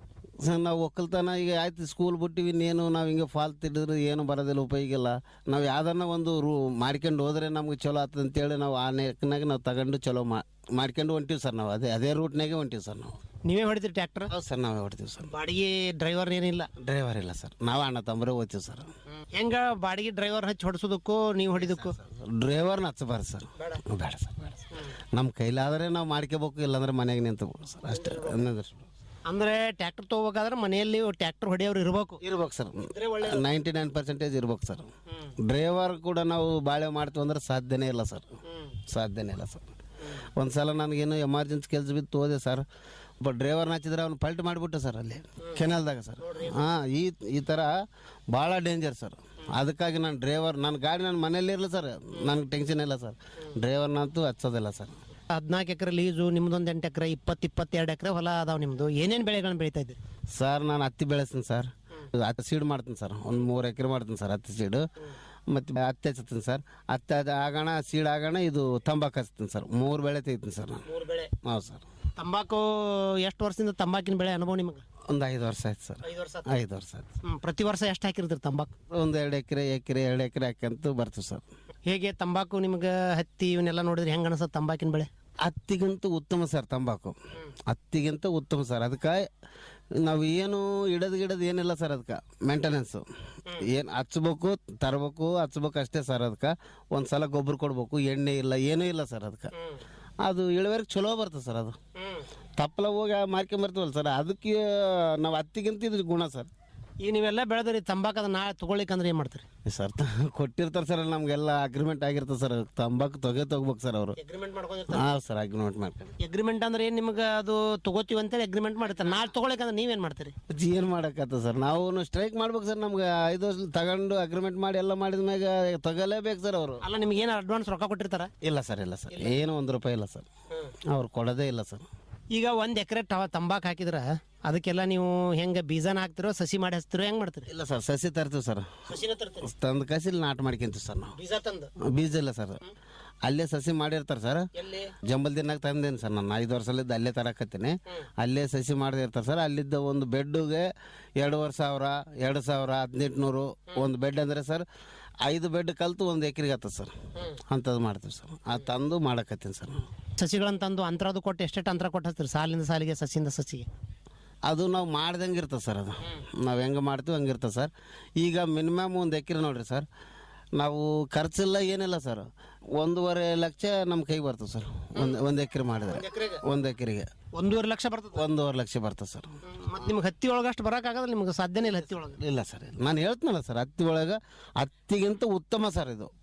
Speaker 3: ಸರ್ ನಾವು ಒಕ್ಕಲ್ತನ ಈಗ ಆಯ್ತು ಸ್ಕೂಲ್ ಬಿಟ್ಟಿವಿ ಇನ್ನೇನು ನಾವು ಹಿಂಗೆ ಫಾಲ್ ತಿಡಿದ್ರೆ ಏನು ಬರೋದಿಲ್ಲ ಉಪಯೋಗ ಇಲ್ಲ. ನಾವು ಯಾವ್ದನ್ನ ಒಂದು ರೂ ಮಾಡ್ಕೊಂಡು ಹೋದ್ರೆ ನಮ್ಗೆ ಚಲೋ ಆಗ್ತದೆ ಅಂತೇಳಿ ನಾವು ಆ ನೆಕ್ನಾಗ ನಾವು ತಗೊಂಡು ಚಲೋ ಮಾ ಮಾಡ್ಕೊಂಡು ಹೊಂಟೀವಿ ಸರ್ ನಾವು. ಅದೇ ಅದೇ ರೂಟ್ನಾಗೆ ಹೊಂಟೀವಿ ಸರ್ ನಾವು.
Speaker 2: ನೀವೇ ಹೊಡಿತೀರಿ ಟ್ರ್ಯಾಕ್ಟರ್?
Speaker 3: ಹೌದು ಸರ್ ನಾವೇ ಹೊಡಿತೀವಿ ಸರ್.
Speaker 2: ಬಾಡಿಗೆ ಡ್ರೈವರ್ ಏನಿಲ್ಲ?
Speaker 3: ಡ್ರೈವರ್ ಇಲ್ಲ ಸರ್. ನಾವು ಅಣ್ಣ ತಮ್ಮರೇ ಹೋಗ್ತೀವಿ ಸರ್.
Speaker 2: ಹೆಂಗ ಬಾಡಿಗೆ ಡ್ರೈವರ್ ಹಚ್ಚಿ ಹೊಡ್ಸೋದಕ್ಕೂ ನೀವು ಹೊಡಿದಕ್ಕೂ?
Speaker 3: ಡ್ರೈವರ್ನ ಹಚ್ಚಬಾರ್ದು ಸರ್. ಬೇಡ. ಸರ್ ಬೇಡ ನಮ್ಮ ಕೈಲಾದರೆ ನಾವು ಮಾಡ್ಕೋಬೇಕು ಇಲ್ಲಾಂದ್ರೆ ಮನೆಗೆ ನಿಂತು ಸರ್. ಅಷ್ಟೇ.
Speaker 2: ಅಂದ್ರೆ ಟ್ಯಾಕ್ಟರ್ ತಗೋಬೇಕಾದ್ರೆ ಮನೆಯಲ್ಲಿ ಟ್ಯಾಕ್ಟರ್ ಹೊಡೆಯೋರು ಇರಬೇಕು.
Speaker 3: ಇರ್ಬೇಕು ಸರ್. ನೈಂಟಿ ನೈನ್ ಪರ್ಸೆಂಟೇಜ್ ಇರ್ಬೇಕು ಸರ್. ಡ್ರೈವರ್ ಕೂಡ ನಾವು ಬಾಳೆ ಮಾಡ್ತೀವಿ ಅಂದ್ರೆ ಸಾಧ್ಯನೇ ಇಲ್ಲ ಸರ್. ಸಾಧ್ಯನೇ ಇಲ್ಲ ಸರ್. ಒಂದು ಸಲ ನನಗೇನು ಎಮರ್ಜೆನ್ಸಿ ಕೆಲಸ ಬಿತ್ತು ಹೋದೆ ಸರ್. ಒಬ್ಬ ಡ್ರೈವರ್ ಹಚ್ಚಿದ್ರೆ ಅವ್ನು ಪಲ್ಟ್ ಮಾಡಿಬಿಟ್ಟೆ ಸರ್ ಅಲ್ಲಿ ಕೆನಲ್ದಾಗ ಸರ್ ಹಾಂ ಈ ಈ ಥರ ಭಾಳ ಡೇಂಜರ್ ಸರ್ ಅದಕ್ಕಾಗಿ ನಾನು ಡ್ರೈವರ್ ನನ್ನ ಗಾಡಿ ನನ್ನ ಮನೇಲಿ ಇರಲಿ ಸರ್ ನನಗೆ ಟೆನ್ಷನ್ ಇಲ್ಲ ಸರ್ ಡ್ರೈವರ್ನಂತೂ ಹಚ್ಚೋದಿಲ್ಲ ಸರ್
Speaker 2: ಹದಿನಾಲ್ಕು ಎಕರೆ ಲೀಸು ನಿಮ್ದೊಂದು ಎಂಟು ಎಕರೆ ಇಪ್ಪತ್ತು ಇಪ್ಪತ್ತೆರಡು ಎಕರೆ ಹೊಲ ಅದಾವ ನಿಮ್ಮದು ಏನೇನು ಬೆಳೆಗಳನ್ನ ಬೆಳೀತಾ ಇದ್ದೀರಿ?
Speaker 3: ಸರ್ ನಾನು ಹತ್ತಿ ಬೆಳೆಸ್ತೀನಿ ಸರ್ ಹತ್ತು ಸೀಡ್ ಮಾಡ್ತೀನಿ ಸರ್ ಒಂದು ಮೂರು ಎಕರೆ ಮಾಡ್ತೀನಿ ಸರ್ ಹತ್ತಿ ಸೀಡು ಮತ್ತು ಹತ್ತಿ ಹಚ್ತೀನಿ ಸರ್ ಹತ್ತಿ ಅದು ಆಗೋಣ ಸೀಡ್ ಆಗೋಣ ಇದು ತಂಬಾಕು ಹಚ್ತೀನಿ ಸರ್ ಮೂರು ಬೆಳೆ ತೆಗಿತೀನಿ ಸರ್ ನಾನು.
Speaker 2: ಮೂರು ಬೆಳೆ.
Speaker 3: ಹೌದು ಸರ್
Speaker 2: ತಂಬಾಕು ಎಷ್ಟು ವರ್ಷದಿಂದ ತಂಬಾಕಿನ ಬೆಳೆ ಅನುಭವ ನಿಮಗೆ?
Speaker 3: ಒಂದು ಐದು ವರ್ಷ ಆಯ್ತು ಸರ್.
Speaker 2: ಐದು ವರ್ಷ
Speaker 3: ಐದು ವರ್ಷ ಆಯ್ತು.
Speaker 2: ಹ್ಮ್, ಪ್ರತಿ ವರ್ಷ ಎಷ್ಟು ಹಾಕಿರ್ತೀರಿ ತಂಬಾಕು?
Speaker 3: ಒಂದು ಎರಡು ಎಕರೆ ಎಕರೆ ಎರಡು ಎಕರೆ ಹಾಕಂತೂ ಬರ್ತೀವಿ ಸರ್.
Speaker 2: ಹೇಗೆ ತಂಬಾಕು ನಿಮ್ಗೆ ಹತ್ತಿ ಇವನ್ನೆಲ್ಲ ನೋಡಿದ್ರೆ ಹೆಂಗೆ ಅನಿಸುತ್ತೆ ತಂಬಾಕಿನ ಬೆಳೆ?
Speaker 3: ಹತ್ತಿಗಿಂತ ಉತ್ತಮ ಸರ್ ತಂಬಾಕು. ಹತ್ತಿಗಿಂತ ಉತ್ತಮ ಸರ್. ಅದಕ್ಕೆ ನಾವು ಏನು ಇಡದ್ ಗಿಡದ್ ಏನಿಲ್ಲ ಸರ್ ಅದಕ್ಕೆ ಮೇಂಟೆನೆನ್ಸು ಏನು ಹಚ್ಬೇಕು ತರಬೇಕು ಹಚ್ಬೇಕು ಅಷ್ಟೇ ಸರ್ ಅದಕ್ಕೆ. ಒಂದು ಸಲ ಗೊಬ್ಬರ ಕೊಡ್ಬೇಕು ಎಣ್ಣೆ ಇಲ್ಲ ಏನೂ ಇಲ್ಲ ಸರ್ ಅದಕ್ಕೆ. ಅದು ಇಳುವರಿ ಚಲೋ ಬರ್ತದೆ ಸರ್ ಅದು. ತಪ್ಪಲ ಹೋಗಿ ಮಾರ್ಕೊಂಬರ್ತೀವಲ್ಲ ಸರ್ ಅದಕ್ಕೆ ನಾವು ಹತ್ತಿಗಿಂತ ಇದ್ರ ಗುಣ ಸರ್.
Speaker 2: ಈಗ ನೀವೆಲ್ಲ ಬೆಳೆದ್ರಿ ತಂಬಾಕು ಅದನ್ನ ನಾಳೆ ತೊಗೊಳಿಕ್ಕಂದ್ರೆ ಏನು ಮಾಡ್ತೀರಿ?
Speaker 3: ಸರ್ ಕೊಟ್ಟಿರ್ತಾರೆ ಸರ್ ನಮಗೆಲ್ಲ ಅಗ್ರಿಮೆಂಟ್ ಆಗಿರ್ತದೆ ಸರ್ ತಂಬಾಕು ತೊಗೆ ತೊಗೋಬೇಕು ಸರ್ ಅವರು.
Speaker 2: ಅಗ್ರಿಮೆಂಟ್ ಮಾಡ್ಕೊಂಡಿರ್ತಾರೆ?
Speaker 3: ಹಾಂ ಸರ್ ಅಗ್ರಿಮೆಂಟ್ ಮಾಡ್ಕೊಂಡು.
Speaker 2: ಅಗ್ರಿಮೆಂಟ್ ಅಂದ್ರೆ ಏನು ನಿಮ್ಗೆ ಅದು ತಗೋತೀವಿ ಅಂತೇಳಿ ಅಗ್ರಿಮೆಂಟ್ ಮಾಡಿರ್ತಾರೆ. ನಾಳೆ ತೊಗೊಳಿಕ್ಕಂದ್ರೆ ನೀವೇನು ಮಾಡ್ತೀರಿ?
Speaker 3: ಏನು ಮಾಡೋಕ್ಕತ್ತ ಸರ್ ನಾವು ಸ್ಟ್ರೈಕ್ ಮಾಡ್ಬೇಕು ಸರ್ ನಮ್ಗೆ ಐದು ವರ್ಷ ತಗೊಂಡು ಅಗ್ರಿಮೆಂಟ್ ಮಾಡಿ ಎಲ್ಲ ಮಾಡಿದ ಮ್ಯಾಗ ತಗೊಲೇಬೇಕು ಸರ್ ಅವರು.
Speaker 2: ಅಲ್ಲ ನಿಮ್ಗೆ ಏನು ಅಡ್ವಾನ್ಸ್ ರೊಕ್ಕ ಕೊಟ್ಟಿರ್ತಾರ?
Speaker 3: ಇಲ್ಲ ಸರ್ ಇಲ್ಲ ಸರ್ ಏನು ಒಂದು ರೂಪಾಯಿ ಇಲ್ಲ ಸರ್. ಅವ್ರು ಕೊಡೋದೇ ಇಲ್ಲ ಸರ್.
Speaker 2: ಈಗ ಒಂದು ಎಕರೆ ತಂಬಾಕು ಹಾಕಿದ್ರೆ ಅದಕ್ಕೆಲ್ಲ ನೀವು ಹೆಂಗೆ ಬೀಜನ ಹಾಕ್ತಿರೋ ಸಸಿ ಮಾಡಿ ಹಚ್ತಿರೋ ಹೆಂಗೆ ಮಾಡ್ತೀರಿ?
Speaker 3: ಇಲ್ಲ ಸರ್ ಸಸಿ ತರ್ತೀವಿ ಸರ್.
Speaker 2: ಸಸಿನ ತರ್ತೀರಿ?
Speaker 3: ತಂದು ಕಸಿಲಿ ನಾಟ ಮಾಡ್ಕೊಂತೀವಿ ಸರ್ ನಾವು.
Speaker 2: ಬೀಜ ತಂದು?
Speaker 3: ಬೀಜ ಇಲ್ಲ ಸರ್. ಅಲ್ಲೇ ಸಸಿ ಮಾಡಿರ್ತಾರೆ ಸರ್.
Speaker 2: ಎಲ್ಲಿ?
Speaker 3: ಜಂಬಲ್ ದಿನಾಗ ತಂದೇನು ಸರ್ ನಾನು. ಐದು ವರ್ಷಲಿದ್ದು ಅಲ್ಲೇ ತರಕತ್ತೀನಿ. ಅಲ್ಲೇ ಸಸಿ ಮಾಡಿರ್ತಾರೆ ಸರ್. ಅಲ್ಲಿದ್ದ ಒಂದು ಬೆಡ್ಗೆ ಎರಡೂವರೆ ಸಾವಿರ ಎರಡು ಸಾವಿರ ಹದಿನೆಂಟುನೂರು ಒಂದು ಬೆಡ್ ಅಂದರೆ ಸರ್ ಐದು ಬೆಡ್ ಕಲ್ತು ಒಂದು ಎಕರೆಗೆ ಆತದೆ ಸರ್. ಅಂಥದ್ದು ಮಾಡ್ತೀವಿ ಸರ್. ಆ ತಂದು ಮಾಡಕತ್ತೀನಿ ಸರ್ ನಾನು.
Speaker 2: ಸಸಿಗಳನ್ನ ತಂದು ಅಂತರದು ಕೊಟ್ಟು ಎಷ್ಟೆಷ್ಟು ಅಂತರ ಕೊಟ್ಟು ಹಚ್ತೀರಿ? ಸಾಲಿಂದ ಸಾಲಿಗೆ ಸಸಿಯಿಂದ ಸಸಿಗೆ?
Speaker 3: ಅದು ನಾವು ಮಾಡ್ದಂಗೆ ಇರ್ತದೆ ಸರ್ ಅದು. ನಾವು ಹೆಂಗೆ ಮಾಡ್ತೀವಿ ಹಂಗೆ ಇರ್ತದೆ ಸರ್. ಈಗ ಮಿನಿಮಮ್ ಒಂದು ಎಕರೆ ನೋಡಿರಿ ಸರ್ ನಾವು ಖರ್ಚಿಲ್ಲ ಏನಿಲ್ಲ ಸರ್. ಒಂದೂವರೆ ಲಕ್ಷ ನಮ್ಮ ಕೈಗೆ ಬರ್ತದೆ ಸರ್. ಒಂದು ಒಂದು ಎಕರೆ ಮಾಡಿದ್ರೆ. ಒಂದು ಎಕರೆಗೆ?
Speaker 2: ಒಂದೂವರೆ ಲಕ್ಷ ಬರ್ತದೆ?
Speaker 3: ಒಂದೂವರೆ ಲಕ್ಷ ಬರ್ತದೆ ಸರ್.
Speaker 2: ಮತ್ತು ನಿಮ್ಗೆ ಹತ್ತಿ ಒಳಗೆ ಅಷ್ಟು ಬರೋಕ್ಕಾಗಲ್ಲ ನಿಮ್ಗೆ ಸಾಧ್ಯನೇ ಇಲ್ಲ ಹತ್ತಿ ಒಳಗೆ?
Speaker 3: ಇಲ್ಲ ಸರ್ ನಾನು ಹೇಳ್ತೀನಲ್ಲ ಸರ್ ಹತ್ತಿ ಒಳಗೆ ಹತ್ತಿಗಿಂತ ಉತ್ತಮ ಸರ್ ಇದು.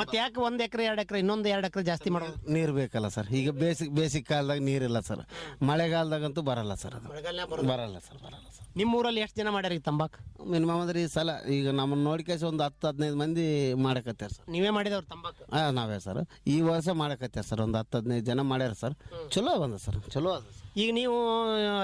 Speaker 2: ಮತ್ತೆ ಯಾಕೆ ಒಂದು ಎಕರೆ ಎರಡು ಎಕರೆ ಇನ್ನೊಂದು ಎರಡು ಎಕರೆ ಜಾಸ್ತಿ ಮಾಡೋದು?
Speaker 3: ನೀರು ಬೇಕಲ್ಲ ಸರ್. ಈಗ ಬೇಸಿಕ್ ಬೇಸಿಗೆ ಕಾಲದಾಗ ನೀರಿಲ್ಲ ಸರ್. ಮಳೆಗಾಲದಾಗಂತೂ ಬರಲ್ಲ ಸರ್ ಅದು. ಬರಲ್ಲ ಸರ್ ಬರಲ್ಲ ಸರ್.
Speaker 2: ನಿಮ್ಮ ಊರಲ್ಲಿ ಎಷ್ಟು ಜನ ಮಾಡ್ಯಾರ ಈಗ ತಂಬಾಕು?
Speaker 3: ಮಿನಿಮಮ್ ಅಂದ್ರೆ ಈ ಸಲ ಈಗ ನಮ್ಮನ್ನು ನೋಡ್ಕೇಸಿ ಒಂದು ಹತ್ತು ಹದಿನೈದು ಮಂದಿ ಮಾಡಕತ್ತಾರೆ ಸರ್.
Speaker 2: ನೀವೇ ಮಾಡಿದವ್ರು ತಂಬಾಕು?
Speaker 3: ಹಾಂ ನಾವೇ ಸರ್. ಈ ವರ್ಷ ಮಾಡಕತ್ತಾರೆ ಸರ್. ಒಂದು ಹತ್ತು ಹದಿನೈದು ಜನ ಮಾಡ್ಯಾರ ಸರ್. ಚಲೋ ಬಂದ ಸರ್. ಚಲೋ ಅದ ಸರ್.
Speaker 2: ಈಗ ನೀವು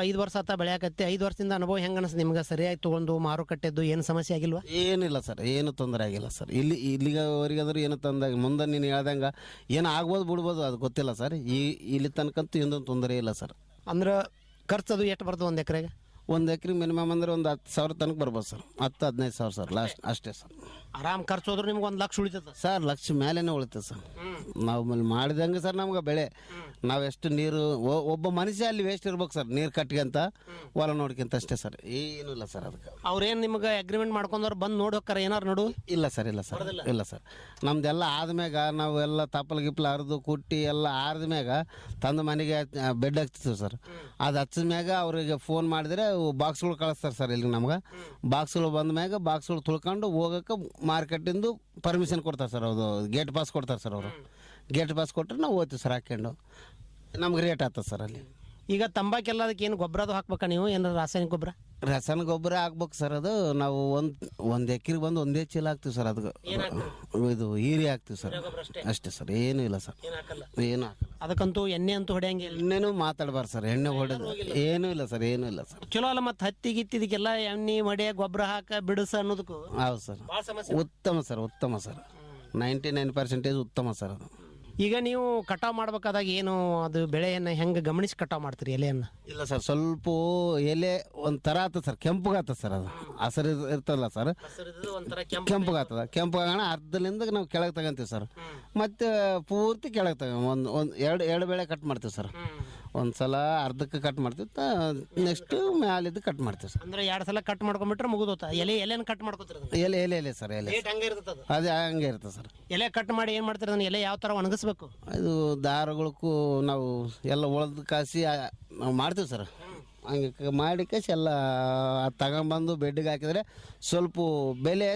Speaker 2: ಐದು ವರ್ಷ ಆತ ಬೆಳೆಯಕತ್ತೆ ಐದು ವರ್ಷದಿಂದ ಅನುಭವ ಹೆಂಗೆ ಅನಿಸ್ತು ನಿಮ್ಗೆ? ಸರಿಯಾಗಿ ತೊಗೊಂಡು ಮಾರುಕಟ್ಟೆದ್ದು ಏನು ಸಮಸ್ಯೆ ಆಗಿಲ್ವಾ?
Speaker 3: ಏನಿಲ್ಲ ಸರ್ ಏನು ತೊಂದರೆ ಆಗಿಲ್ಲ ಸರ್. ಇಲ್ಲಿ ಇಲ್ಲಿಗವರೆಗಾದ್ರೂ ಏನು ತಂದಾಗ ಮುಂದೆ ನೀನು ಹೇಳ್ದಂಗೆ ಏನು ಆಗ್ಬೋದು ಬಿಡ್ಬೋದು ಅದು ಗೊತ್ತಿಲ್ಲ ಸರ್. ಈ ಇಲ್ಲಿ ತನಕಂತೂ ಇನ್ನೊಂದು ತೊಂದರೆ ಇಲ್ಲ ಸರ್.
Speaker 2: ಅಂದ್ರೆ ಖರ್ಚು ಅದು ಎಷ್ಟು ಬರ್ತದೆ ಒಂದು ಎಕರೆಗೆ?
Speaker 3: ಒಂದು ಎಕ್ರೆ ಮಿನಿಮಮ್ ಅಂದ್ರೆ ಒಂದು ಹತ್ತು ಸಾವಿರ ತನಕ ಬರ್ಬೋದು ಸರ್. ಹತ್ತು ಹದಿನೈದು ಸಾವಿರ ಸರ್ ಲಾಸ್ಟ್ ಅಷ್ಟೇ ಸರ್.
Speaker 2: ಆರಾಮ್ ಖರ್ಚು ಹೋದ್ರೆ ನಿಮ್ಗೆ ಒಂದು ಲಕ್ಷ ಉಳಿತದ?
Speaker 3: ಸರ್ ಲಕ್ಷ ಮೇಲೇನೆ ಉಳಿತದೆ ಸರ್. ನಾವು ಮೇಲೆ ಮಾಡಿದಂಗೆ ಸರ್ ನಮ್ಗೆ ಬೆಳೆ. ನಾವೆಷ್ಟು ನೀರು ಒ- ಒಬ್ಬ ಮನುಷ್ಯ ಅಲ್ಲಿ ವೇಸ್ಟ್ ಇರ್ಬೇಕು ಸರ್ ನೀರು ಕಟ್ಕೊಂತ ಹೊಲ ನೋಡ್ಕೊಂತ ಅಷ್ಟೇ ಸರ್. ಏನೂ ಇಲ್ಲ ಸರ್ ಅದಕ್ಕೆ.
Speaker 2: ಅವ್ರೇನು ನಿಮ್ಗೆ ಅಗ್ರಿಮೆಂಟ್ ಮಾಡ್ಕೊಂಡವ್ರು ಬಂದು ನೋಡಿ ಹೋಗ್ತಾರ ಏನಾರು ನೋಡು?
Speaker 3: ಇಲ್ಲ ಸರ್ ಇಲ್ಲ ಸರ್ ಇಲ್ಲ ಸರ್. ನಮ್ದೆಲ್ಲ ಆದ್ಮ್ಯಾಗ ನಾವು ಎಲ್ಲ ತಪ್ಪಲ ಗಿಪ್ಲ ಹರಿದು ಕುಟ್ಟಿ ಎಲ್ಲ ಆರ್ದ್ಮ್ಯಾಗ ತಂದು ಮನೆಗೆ ಬೆಡ್ ಹಚ್ತೀವಿ ಸರ್. ಅದು ಹಚ್ಚಿದ ಮ್ಯಾಗ ಅವ್ರಿಗೆ ಫೋನ್ ಮಾಡಿದ್ರೆ ಬಾಕ್ಸ್ಗಳು ಕಳಿಸ್ತಾರೆ ಸರ್ ಇಲ್ಲಿ ನಮ್ಗೆ. ಬಾಕ್ಸ್ಗಳು ಬಂದ ಮ್ಯಾಗ ಬಾಕ್ಸ್ಗಳು ತುಳ್ಕೊಂಡು ಹೋಗೋಕೆ ಮಾರ್ಕೆಟಿಂದು ಪರ್ಮಿಷನ್ ಕೊಡ್ತಾರೆ ಸರ್ ಅದು ಗೇಟ್ ಪಾಸ್ ಕೊಡ್ತಾರೆ ಸರ್ ಅವರು. ಗೇಟ್ ಪಾಸ್ ಕೊಟ್ಟರೆ ನಾವು ಹೋಗ್ತೀವಿ ಸರ್ ಹಾಕ್ಕೊಂಡು. ನಮ್ಗೆ ರೇಟ್ ಆಗ್ತದೆ ಸರ್ ಅಲ್ಲಿ.
Speaker 2: ಈಗ ತಂಬಾಕೆಲ್ಲ ಅದಕ್ಕೆ ಏನು ಗೊಬ್ಬರ ಅದು ಹಾಕ್ಬೇಕಾ ನೀವು? ಏನು ರಾಸಾಯನಿಕ ಗೊಬ್ಬರ
Speaker 3: ರಸನ ಗೊಬ್ಬರ ಹಾಕ್ಬೇಕು ಸರ್ ಅದು. ನಾವು ಒಂದು ಒಂದು ಎಕರೆ ಬಂದು ಒಂದೇ ಚೀಲ ಹಾಕ್ತೀವಿ ಸರ್ ಅದಕ್ಕೆ ಇದು ಹೀರಿ ಹಾಕ್ತೀವಿ ಸರ್. ಅಷ್ಟೇ? ಸರ್. ಏನೂ ಇಲ್ಲ ಸರ್.
Speaker 2: ಏನು ಹಾಕಲ್ಲ? ಅದಕ್ಕಂತೂ ಎಣ್ಣೆ ಅಂತೂ ಹೊಡೆಯಂಗಿಲ್ಲ
Speaker 3: ಎಣ್ಣೆನೂ ಮಾತಾಡಬಾರ್ದು ಸರ್. ಎಣ್ಣೆ ಹೊಡೆದು ಏನೂ ಇಲ್ಲ ಸರ್. ಏನೂ ಇಲ್ಲ ಸರ್.
Speaker 2: ಚಲೋ ಅಲ್ಲ ಮತ್ತೆ ಹತ್ತಿ ಗಿತ್ತಿದಕ್ಕೆಲ್ಲ ಎಣ್ಣೆ ಮಡೆ ಗೊಬ್ಬರ ಹಾಕ ಬಿಡಿಸ ಅನ್ನೋದಕ್ಕೂ
Speaker 3: ಹೌದು ಸರ್. ಉತ್ತಮ ಸರ್ ಉತ್ತಮ ಸರ್. ನೈಂಟಿ ನೈನ್ ಪರ್ಸೆಂಟೇಜ್ ಉತ್ತಮ ಸರ್ ಅದು.
Speaker 2: ಈಗ ನೀವು ಕಟಾವ್ ಮಾಡ್ಬೇಕಾದಾಗ ಏನು ಅದು ಬೆಳೆಯನ್ನು ಹೆಂಗೆ ಗಮನಿಸಿ ಕಟಾವ್ ಮಾಡ್ತೀರಿ ಎಲೆಯನ್ನು?
Speaker 3: ಇಲ್ಲ ಸರ್ ಸ್ವಲ್ಪ ಎಲೆ ಒಂಥರ ಆತ ಆತದ ಸರ್ ಕೆಂಪಗಾತದ ಸರ್ ಅದು. ಹಸರು ಇರ್ತಲ್ಲ ಸರ್
Speaker 2: ಒಂಥರ
Speaker 3: ಕೆಂಪಗಾತದ. ಕೆಂಪಗಾಗಣ ಅರ್ಧಲಿಂದ ನಾವು ಕೆಳಗೆ ತಗೊಂತೀವಿ ಸರ್. ಮತ್ತೆ ಪೂರ್ತಿ ಕೆಳಗೆ ತಗೊಂಡ್ ಒಂದು ಒಂದು ಎರಡು ಎರಡು ಬೆಳೆ ಕಟ್ ಮಾಡ್ತೀವಿ ಸರ್. ಒಂದು ಸಲ ಅರ್ಧಕ್ಕೆ ಕಟ್ ಮಾಡ್ತೀವಿ ನೆಕ್ಸ್ಟ್ ಮ್ಯಾಲಿದ್ದು ಕಟ್ ಮಾಡ್ತೀವಿ ಸರ್.
Speaker 2: ಅಂದ್ರೆ ಎರಡು ಸಲ ಕಟ್ ಮಾಡ್ಕೊಂಡ್ಬಿಟ್ರೆ ಮುಗಿದೋತ ಎಲೆ ಎಲೆನ ಕಟ್ ಮಾಡ್ಕೊತೀರಿ
Speaker 3: ಎಲೆ ಎಲೆ ಎಲೆ ಸರ್ ಎಲೆ
Speaker 2: ಹಂಗೆ ಇರ್ತದೆ ಅದು?
Speaker 3: ಅದೇ ಹಂಗೆ ಇರ್ತದೆ ಸರ್.
Speaker 2: ಎಲೆ ಕಟ್ ಮಾಡಿ ಏನು ಮಾಡ್ತೀರ ಅದನ್ನ? ಎಲೆ ಯಾವ ಥರ ಒಣಗಿಸ್ಬೇಕು?
Speaker 3: ಇದು ದಾರಗಳಕ್ಕೂ ನಾವು ಎಲ್ಲ ಉಳ್ದು ಕಾಸಿ ನಾವು ಮಾಡ್ತೀವಿ ಸರ್. ಹಂಗೆ ಮಾಡಿ ಕಾಸಿ ಎಲ್ಲ ಅದ್ ತಗೊಂಬಂದು ಬೆಡ್ಗೆ ಹಾಕಿದ್ರೆ ಸ್ವಲ್ಪ ಬೆಲೆ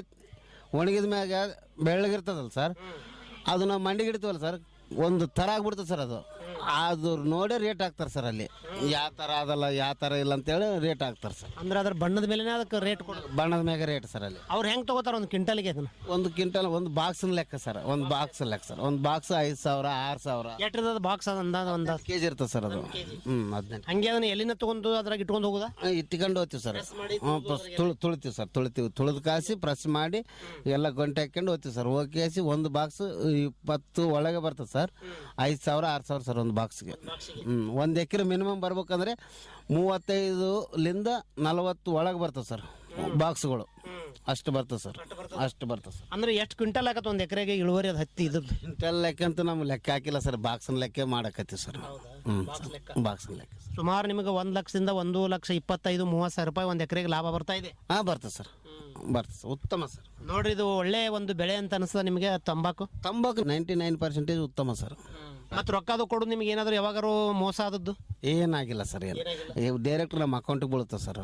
Speaker 3: ಒಣಗಿದ ಮ್ಯಾಗ ಬೆಳ್ಳಗಿರ್ತದಲ್ಲ ಸರ್. ಅದು ನಾವು ಮಂಡಿಗೆ ಇಡ್ತೀವಲ್ಲ ಸರ್ ಒಂದು ಥರ ಆಗ್ಬಿಡ್ತದೆ ಸರ್ ಅದು. ಅದು ನೋಡೇ ರೇಟ್ ಹಾಕ್ತಾರೆ ಸರ್ ಅಲ್ಲಿ. ಯಾವ ಥರ ಅದಲ್ಲ ಯಾವ ಥರ ಇಲ್ಲ ಅಂತೇಳಿ ರೇಟ್ ಹಾಕ್ತಾರೆ ಸರ್
Speaker 2: ಅಂದ್ರೆ ಅದ್ರ ಬಣ್ಣದ ಮೇಲೆ ಅದಕ್ಕೆ ರೇಟ್
Speaker 3: ಬಣ್ಣದ ಮ್ಯಾಗ ರೇಟ್ ಸರ್ ಅಲ್ಲಿ.
Speaker 2: ಅವ್ರು ಹೆಂಗೆ ತಗೋತಾರೆ ಒಂದು ಕ್ವಿಂಟಲ್ಗೆ ಅದನ್ನ?
Speaker 3: ಒಂದು ಕ್ವಿಂಟಲ್ ಒಂದು ಬಾಕ್ಸಿನ ಲೆಕ್ಕ ಸರ್ ಒಂದು ಬಾಕ್ಸ್ ಲೆಕ್ಕ ಸರ್ ಒಂದು ಬಾಕ್ಸ್ ಐದು ಸಾವಿರ ಆರು ಸಾವಿರ.
Speaker 2: ಎಷ್ಟು ಬಾಕ್ಸ್ ಅದು ಅಂದಾಜು ಒಂದು?
Speaker 3: ಕೆ ಜಿ ಇರ್ತದೆ ಸರ್ ಅದು. ಹ್ಞೂ ಅದನ್ನ
Speaker 2: ಹಂಗೆ ಅದನ್ನ ಎಲ್ಲಿನ ತಗೊಂಡು ಅದ್ರಾಗ ಇಟ್ಕೊಂಡು ಹೋಗುದ?
Speaker 3: ಇಟ್ಕೊಂಡು ಹೋಗ್ತೀವಿ ಸರ್ ಹ್ಞೂ ತುಳು ತುಳಿತೀವಿ ಸರ್ ತುಳಿತೀವಿ. ತುಳಿದು ಕಾಸಿ ಪ್ರೆಸ್ ಮಾಡಿ ಎಲ್ಲ ಗಂಟೆ ಹಾಕ್ಕೊಂಡು ಹೋಗ್ತೀವಿ ಸರ್ ಹೋಗಿ ಕಾಸಿ ಒಂದು ಬಾಕ್ಸ್ ಇಪ್ಪತ್ತು ಒಳಗೆ ಬರ್ತದೆ ಸರ್ ಐದು ಸಾವಿರ ಆರು ಸಾವಿರ ಸರ್ ಒಂದು ಬಾಕ್ಸ್ಗೆ. ಹ್ಞೂ ಒಂದು ಎಕರೆ ಮಿನಿಮಮ್ ಬರ್ಬೇಕಂದ್ರೆ ಮೂವತ್ತೈದು ಲಿಂದ ನಲವತ್ತು ಒಳಗೆ ಬರ್ತದೆ ಸರ್ ಬಾಕ್ಸ್ಗಳು. ಅಷ್ಟು ಬರ್ತದೆ ಸರ್ ಅಷ್ಟು ಬರ್ತದೆ ಸರ್.
Speaker 2: ಅಂದ್ರೆ ಎಷ್ಟು ಕ್ವಿಂಟಲ್ ಆಗತ್ತೆ ಒಂದು ಎಕರೆಗೆ ಇಳುವರಿ ಅದು ಹತ್ತಿ ಇದು
Speaker 3: ಕ್ವಿಂಟಲ್ ಲೆಕ್ಕ ಅಂತ ನಮ್ಮ ಲೆಕ್ಕ ಹಾಕಿಲ್ಲ ಸರ್ ಬಾಕ್ಸನ್ ಲೆಕ್ಕ ಮಾಡಕತ್ತೀವಿ ಸರ್. ಹ್ಞೂ ಬಾಕ್ಸನ್ ಲೆಕ್ಕ
Speaker 2: ಸುಮಾರು ನಿಮಗೆ ಒಂದು ಲಕ್ಷದಿಂದ ಒಂದು ಲಕ್ಷ ಇಪ್ಪತ್ತೈದು ಮೂವತ್ತು ಸಾವಿರ ರೂಪಾಯಿ ಒಂದು ಎಕರೆಗೆ ಲಾಭ ಬರ್ತಾ ಇದೆ?
Speaker 3: ಹಾಂ ಬರ್ತದೆ ಸರ್. ಬರ್ತದೆ ಸರ್ ಉತ್ತಮ ಸರ್.
Speaker 2: ನೋಡ್ರಿ ಇದು ಒಳ್ಳೆ ಒಂದು ಬೆಳೆ ಅಂತ ಅನಿಸ್ತದ ನಿಮಗೆ ತಂಬಾಕು?
Speaker 3: ತಂಬಾಕು ನೈಂಟಿ ನೈನ್ ಪರ್ಸೆಂಟೇಜ್ ಉತ್ತಮ ಸರ್.
Speaker 2: ಮತ್ತೆ ರೊಕ್ಕದು ಕೊಡು ನಿಮ್ಗೆ ಏನಾದರೂ ಯಾವಾಗಾರು ಮೋಸ ಆದದ್ದು?
Speaker 3: ಏನಾಗಿಲ್ಲ ಸರ್ ಏನು ಡೈರೆಕ್ಟ್ ನಮ್ಮ ಅಕೌಂಟಿಗೆ ಬೀಳುತ್ತೆ ಸರ್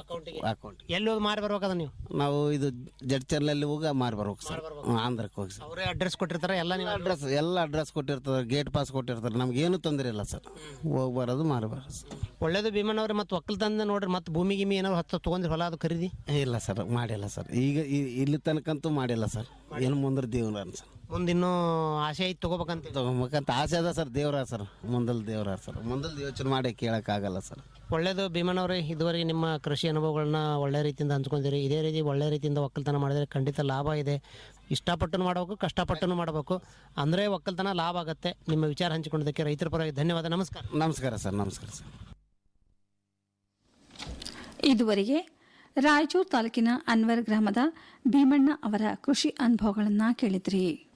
Speaker 3: ಅಕೌಂಟ್
Speaker 2: ಎಲ್ಲಿ ಹೋಗಿ ಮಾರಿ ಬರ್ಬೇಕಾದ ನೀವು?
Speaker 3: ನಾವು ಇದು ಜಡ್ಚರ್ಲಲ್ಲಿ ಹೋಗಿ ಮಾರಿ ಬರ್ಬೇಕು ಸರ್. ಆಂಧ್ರಕ್ಕೆ ಹೋಗಿ ಸರ್.
Speaker 2: ಅವರೇ ಅಡ್ರೆಸ್ ಕೊಟ್ಟಿರ್ತಾರೆ ಎಲ್ಲ ನೀವು
Speaker 3: ಅಡ್ರೆಸ್ ಎಲ್ಲ ಅಡ್ರೆಸ್ ಕೊಟ್ಟಿರ್ತಾರೆ ಗೇಟ್ ಪಾಸ್ ಕೊಟ್ಟಿರ್ತಾರೆ ಏನು ತೊಂದರೆ ಇಲ್ಲ ಸರ್. ಹೋಗಿ ಬರೋದು ಮಾರಿ ಬರ ಸರ್.
Speaker 2: ಒಳ್ಳೇದು ಭೀಮನವ್ರೆ ಮತ್ತೆ ಒಕ್ಕಲ್ತಂದ ನೋಡ್ರಿ ಮತ್ತೆ ಭೂಮಿ ಗಿಮಿ ಏನಾದ್ರು ಹತ್ತು ತೊಗೊಂಡ್ರಿ ಹೊಲ ಅದು ಖರೀದಿ?
Speaker 3: ಇಲ್ಲ ಸರ್ ಮಾಡಿಲ್ಲ ಸರ್. ಈಗ ಇಲ್ಲಿ ಇಲ್ಲಿ ತನಕಂತೂ ಮಾಡಿಲ್ಲ ಸರ್. ಏನು ಮುಂದ್ರ ದೇವ್ರ ಸರ್.
Speaker 2: ಮುಂದಿನ್ನೂ ಆಸೆ ಐತಿ ತಗೋಬೇಕಂತ.
Speaker 3: ತಗೊಬೇಕಂತ ಆಸೆ ಅದ ಸರ್ ದೇವ್ರ ಸರ್ ಮುಂದಲ್ ದೇವ್ರ ಸರ್. ಮುಂದಲ್ ಯೋಚನೆ ಮಾಡಿ ಕೇಳೋಕ್ಕಾಗಲ್ಲ ಸರ್.
Speaker 2: ಒಳ್ಳೇದು ಭೀಮನವ್ರೆ ಇದುವರೆಗೆ ನಿಮ್ಮ ಕೃಷಿ ಅನುಭವಗಳನ್ನ ಒಳ್ಳೆ ರೀತಿಯಿಂದ ಹಂಚ್ಕೊಂಡಿರಿ ಇದೇ ರೀತಿ ಒಳ್ಳೆ ರೀತಿಯಿಂದ ಒಕ್ಕಲ್ತನ ಮಾಡಿದರೆ ಖಂಡಿತ ಲಾಭ ಇದೆ. ಇಷ್ಟಪಟ್ಟು ಮಾಡಬೇಕು ಕಷ್ಟಪಟ್ಟು ಮಾಡಬೇಕು. ಅಂದರೆ ಒಕ್ಕಲ್ತನ ಲಾಭ ಆಗುತ್ತೆ. ನಿಮ್ಮ ವಿಚಾರ ಹಂಚಿಕೊಂಡಿದ್ದಕ್ಕೆ ರೈತರ ಪರವಾಗಿ ಧನ್ಯವಾದ. ನಮಸ್ಕಾರ.
Speaker 3: ನಮಸ್ಕಾರ ಸರ್ ನಮಸ್ಕಾರ ಸರ್.
Speaker 1: ಇದುವರೆಗೆ ರಾಯಚೂರು ತಾಲೂಕಿನ ಅನ್ವರ್ ಗ್ರಾಮದ ಭೀಮಣ್ಣ ಅವರ ಕೃಷಿ ಅನುಭವಗಳನ್ನು ಕೇಳಿದ್ರಿ.